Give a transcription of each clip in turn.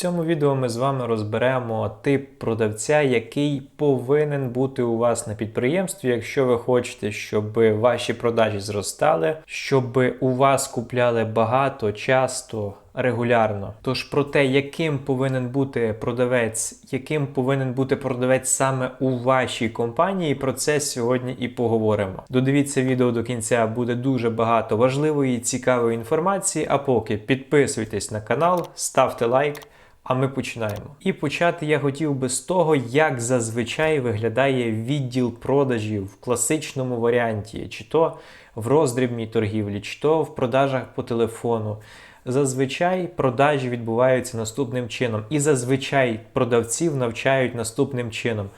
цьому відео ми з вами розберемо тип продавця, який повинен бути у вас на підприємстві, якщо ви хочете, щоб ваші продажі зростали, щоб у вас купляли багато, часто. Регулярно, тож про те, яким повинен бути продавець, яким повинен бути продавець саме у вашій компанії, про це сьогодні і поговоримо. Додивіться відео до кінця, буде дуже багато важливої і цікавої інформації. А поки підписуйтесь на канал, ставте лайк. А ми починаємо. І почати я хотів би з того, як зазвичай виглядає відділ продажів в класичному варіанті, чи то в роздрібній торгівлі, чи то в продажах по телефону. Зазвичай продажі відбуваються наступним чином, і зазвичай продавців навчають наступним чином.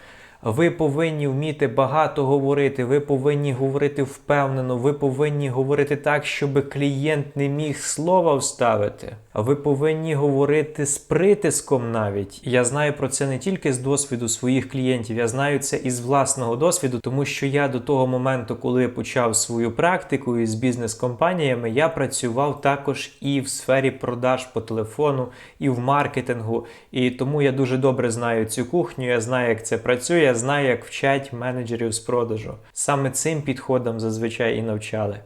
Ви повинні вміти багато говорити, ви повинні говорити впевнено, ви повинні говорити так, щоб клієнт не міг слова вставити. Ви повинні говорити з притиском навіть. Я знаю про це не тільки з досвіду своїх клієнтів, я знаю це із власного досвіду, тому що я до того моменту, коли почав свою практику із бізнес-компаніями, я працював також і в сфері продаж по телефону, і в маркетингу. І тому я дуже добре знаю цю кухню, я знаю, як це працює, я знаю, як вчать менеджерів з продажу. Саме цим підходом зазвичай і навчали.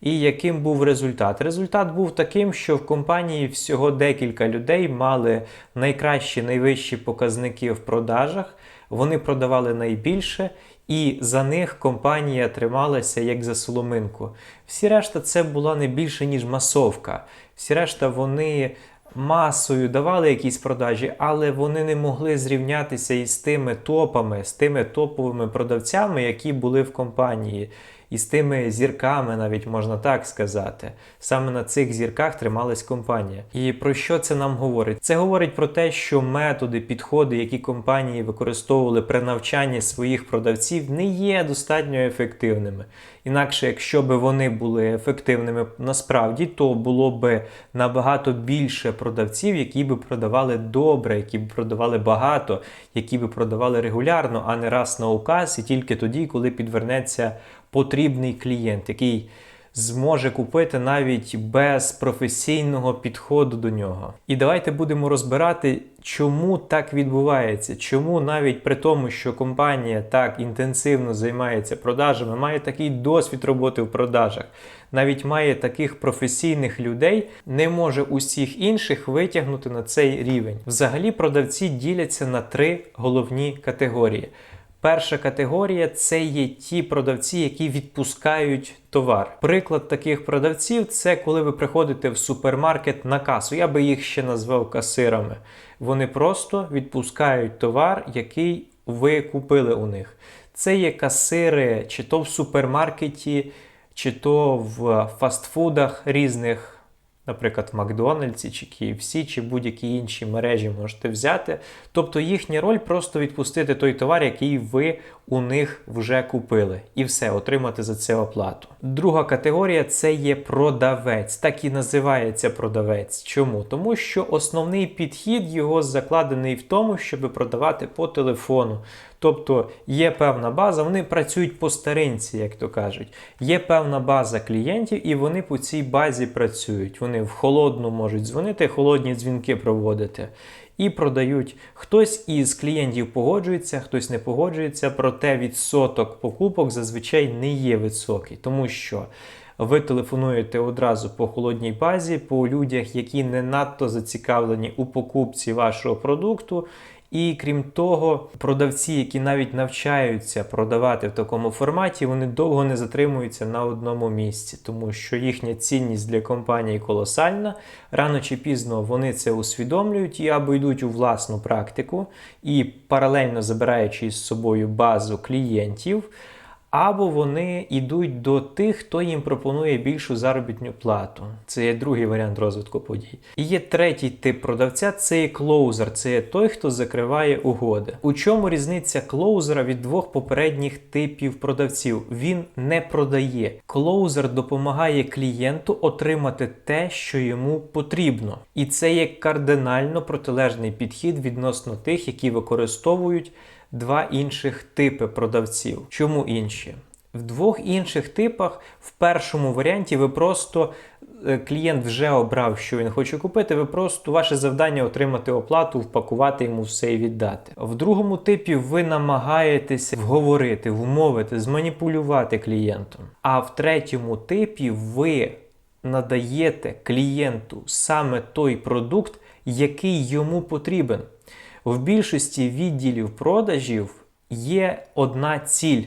І яким був результат? Результат був таким, що в компанії всього декілька людей мали найкращі, найвищі показники в продажах, вони продавали найбільше, і за них компанія трималася як за соломинку. Всі решта це була не більше, ніж масовка. Всі решта вони. Масою давали якісь продажі, але вони не могли зрівнятися із тими топами, з тими топовими продавцями, які були в компанії і з тими зірками, навіть можна так сказати. Саме на цих зірках трималась компанія. І про що це нам говорить? Це говорить про те, що методи, підходи, які компанії використовували при навчанні своїх продавців, не є достатньо ефективними. Інакше, якщо б вони були ефективними насправді, то було б набагато більше продавців, які би продавали добре, які б продавали багато, які би продавали регулярно, а не раз на указ, і тільки тоді, коли підвернеться потрібний клієнт, який зможе купити навіть без професійного підходу до нього. І давайте будемо розбирати, чому так відбувається, чому навіть при тому, що компанія так інтенсивно займається продажами, має такий досвід роботи в продажах, навіть має таких професійних людей, не може усіх інших витягнути на цей рівень. Взагалі, продавці діляться на три головні категорії. Перша категорія це є ті продавці, які відпускають товар. Приклад таких продавців це коли ви приходите в супермаркет на касу. Я би їх ще назвав касирами. Вони просто відпускають товар, який ви купили у них. Це є касири, чи то в супермаркеті, чи то в фастфудах різних наприклад, в Макдональдсі, чи KFC, чи будь-які інші мережі можете взяти. Тобто їхня роль просто відпустити той товар, який ви у них вже купили, і все, отримати за це оплату. Друга категорія це є продавець, так і називається продавець. Чому? Тому що основний підхід його закладений в тому, щоб продавати по телефону. Тобто є певна база, вони працюють по старинці, як то кажуть. Є певна база клієнтів, і вони по цій базі працюють. Вони в холодну можуть дзвонити, холодні дзвінки проводити. І продають. Хтось із клієнтів погоджується, хтось не погоджується, проте відсоток покупок зазвичай не є високий, тому що ви телефонуєте одразу по холодній базі, по людях, які не надто зацікавлені у покупці вашого продукту, і крім того, продавці, які навіть навчаються продавати в такому форматі, вони довго не затримуються на одному місці, тому що їхня цінність для компанії колосальна. Рано чи пізно вони це усвідомлюють і або йдуть у власну практику і паралельно забираючи з собою базу клієнтів або вони йдуть до тих, хто їм пропонує більшу заробітну плату. Це є другий варіант розвитку подій. І є третій тип продавця це є клоузер, це є той, хто закриває угоди. У чому різниця клоузера від двох попередніх типів продавців? Він не продає. Клоузер допомагає клієнту отримати те, що йому потрібно. І це є кардинально протилежний підхід відносно тих, які використовують два інших типи продавців. Чому інші? В двох інших типах, в першому варіанті, ви просто е, клієнт вже обрав, що він хоче купити. Ви просто ваше завдання отримати оплату, впакувати йому все і віддати. В другому типі ви намагаєтеся вговорити, вмовити, зманіпулювати клієнтом. А в третьому типі ви надаєте клієнту саме той продукт, який йому потрібен. В більшості відділів продажів є одна ціль.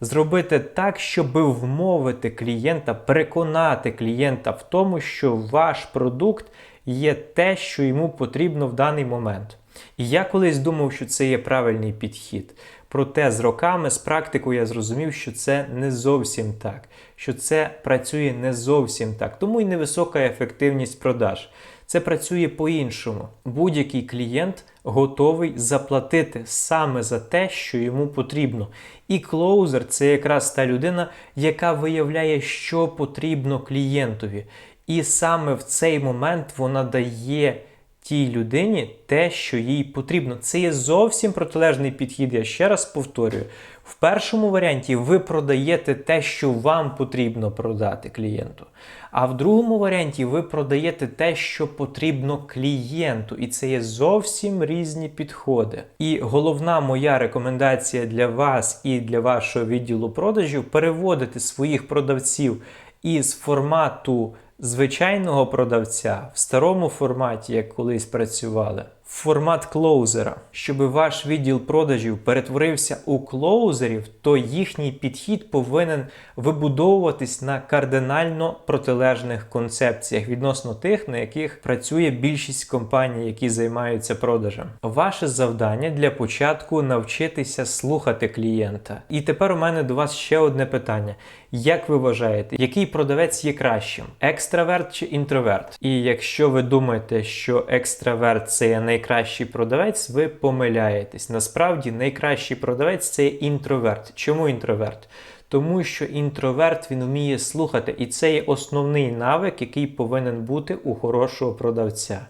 Зробити так, щоб вмовити клієнта, переконати клієнта в тому, що ваш продукт є те, що йому потрібно в даний момент. І я колись думав, що це є правильний підхід. Проте з роками, з практикою я зрозумів, що це не зовсім так, що це працює не зовсім так, тому й невисока ефективність продаж. Це працює по-іншому. Будь-який клієнт готовий заплатити саме за те, що йому потрібно. І клоузер це якраз та людина, яка виявляє, що потрібно клієнтові. І саме в цей момент вона дає тій людині те, що їй потрібно. Це є зовсім протилежний підхід. Я ще раз повторюю. В першому варіанті ви продаєте те, що вам потрібно продати клієнту. А в другому варіанті ви продаєте те, що потрібно клієнту. І це є зовсім різні підходи. І головна моя рекомендація для вас і для вашого відділу продажів переводити своїх продавців із формату звичайного продавця в старому форматі, як колись працювали, формат клоузера, щоб ваш відділ продажів перетворився у клоузерів, то їхній підхід повинен вибудовуватись на кардинально протилежних концепціях відносно тих, на яких працює більшість компаній, які займаються продажем. Ваше завдання для початку навчитися слухати клієнта. І тепер у мене до вас ще одне питання. Як ви вважаєте, який продавець є кращим? Екстраверт чи інтроверт? І якщо ви думаєте, що екстраверт це є найкращий продавець, ви помиляєтесь. Насправді найкращий продавець це інтроверт. Чому інтроверт? Тому що інтроверт він вміє слухати, і це є основний навик, який повинен бути у хорошого продавця.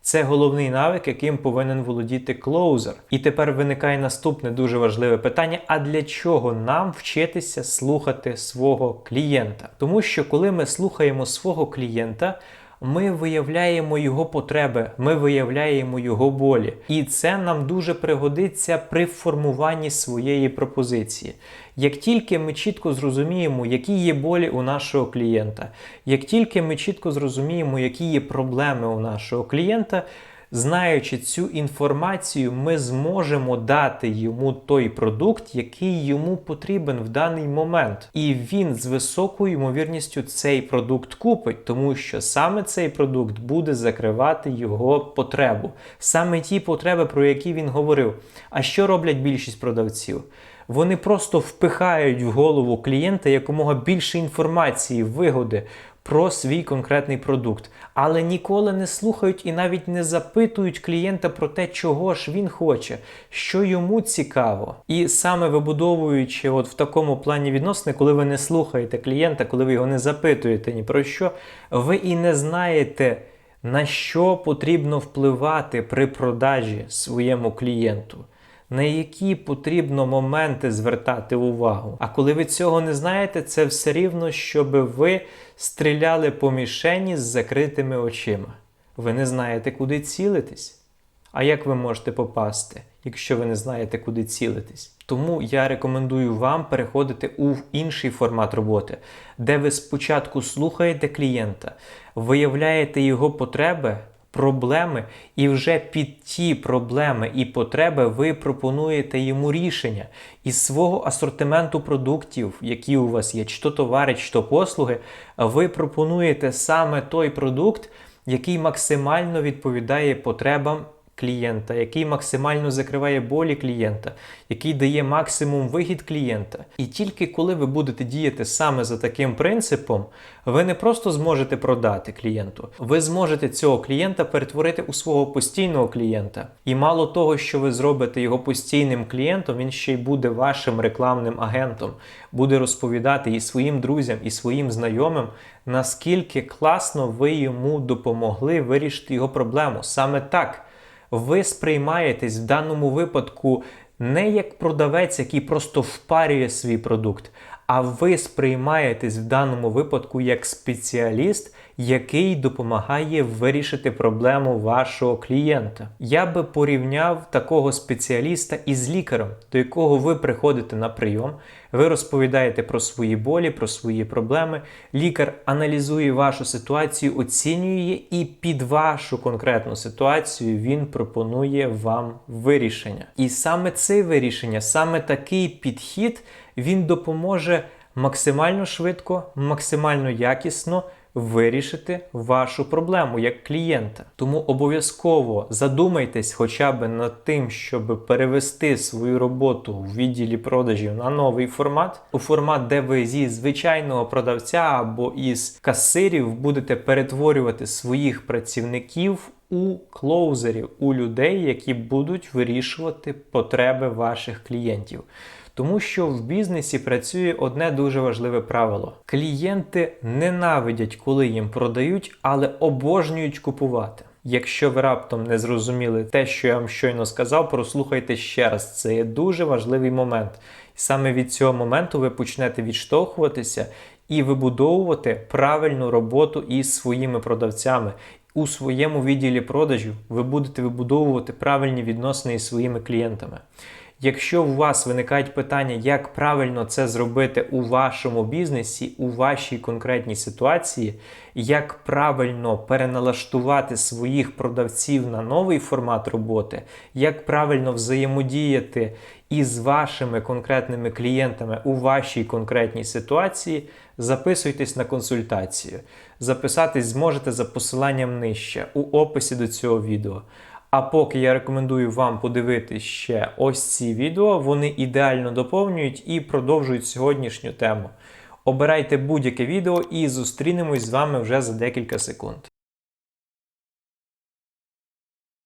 Це головний навик, яким повинен володіти клоузер. І тепер виникає наступне дуже важливе питання: а для чого нам вчитися слухати свого клієнта? Тому що коли ми слухаємо свого клієнта, ми виявляємо його потреби, ми виявляємо його болі. І це нам дуже пригодиться при формуванні своєї пропозиції. Як тільки ми чітко зрозуміємо, які є болі у нашого клієнта, як тільки ми чітко зрозуміємо, які є проблеми у нашого клієнта, знаючи цю інформацію, ми зможемо дати йому той продукт, який йому потрібен в даний момент. І він з високою ймовірністю цей продукт купить, тому що саме цей продукт буде закривати його потребу, саме ті потреби, про які він говорив. А що роблять більшість продавців? Вони просто впихають в голову клієнта якомога більше інформації, вигоди про свій конкретний продукт, але ніколи не слухають і навіть не запитують клієнта про те, чого ж він хоче, що йому цікаво. І саме вибудовуючи от в такому плані відносини, коли ви не слухаєте клієнта, коли ви його не запитуєте ні про що, ви і не знаєте. На що потрібно впливати при продажі своєму клієнту? На які потрібно моменти звертати увагу. А коли ви цього не знаєте, це все рівно, щоб ви стріляли по мішені з закритими очима. Ви не знаєте, куди цілитись. А як ви можете попасти, якщо ви не знаєте, куди цілитись? Тому я рекомендую вам переходити у інший формат роботи, де ви спочатку слухаєте клієнта, виявляєте його потреби проблеми, і вже під ті проблеми і потреби ви пропонуєте йому рішення із свого асортименту продуктів, які у вас є, чи то товари, чи то послуги, ви пропонуєте саме той продукт, який максимально відповідає потребам клієнта, який максимально закриває болі клієнта, який дає максимум вигід клієнта. І тільки коли ви будете діяти саме за таким принципом, ви не просто зможете продати клієнту, ви зможете цього клієнта перетворити у свого постійного клієнта. І мало того, що ви зробите його постійним клієнтом, він ще й буде вашим рекламним агентом, буде розповідати і своїм друзям, і своїм знайомим, наскільки класно ви йому допомогли вирішити його проблему. Саме так ви сприймаєтесь в даному випадку не як продавець, який просто впарює свій продукт, а ви сприймаєтесь в даному випадку як спеціаліст, який допомагає вирішити проблему вашого клієнта. Я би порівняв такого спеціаліста із лікарем, до якого ви приходите на прийом, ви розповідаєте про свої болі, про свої проблеми. Лікар аналізує вашу ситуацію, оцінює і під вашу конкретну ситуацію він пропонує вам вирішення. І саме це вирішення, саме такий підхід, він допоможе максимально швидко, максимально якісно вирішити вашу проблему як клієнта. Тому обов'язково задумайтесь хоча б над тим, щоб перевести свою роботу в відділі продажів на новий формат, у формат, де ви зі звичайного продавця або із касирів будете перетворювати своїх працівників. У клоузерів, у людей, які будуть вирішувати потреби ваших клієнтів. Тому що в бізнесі працює одне дуже важливе правило: клієнти ненавидять, коли їм продають, але обожнюють купувати. Якщо ви раптом не зрозуміли те, що я вам щойно сказав, прослухайте ще раз. Це є дуже важливий момент. Саме від цього моменту ви почнете відштовхуватися і вибудовувати правильну роботу із своїми продавцями. У своєму відділі продажів ви будете вибудовувати правильні відносини із своїми клієнтами. Якщо у вас виникають питання, як правильно це зробити у вашому бізнесі, у вашій конкретній ситуації, як правильно переналаштувати своїх продавців на новий формат роботи, як правильно взаємодіяти із вашими конкретними клієнтами у вашій конкретній ситуації, записуйтесь на консультацію. Записатись зможете за посиланням нижче у описі до цього відео. А поки я рекомендую вам подивитись ще ось ці відео, вони ідеально доповнюють і продовжують сьогоднішню тему. Обирайте будь-яке відео і зустрінемось з вами вже за декілька секунд.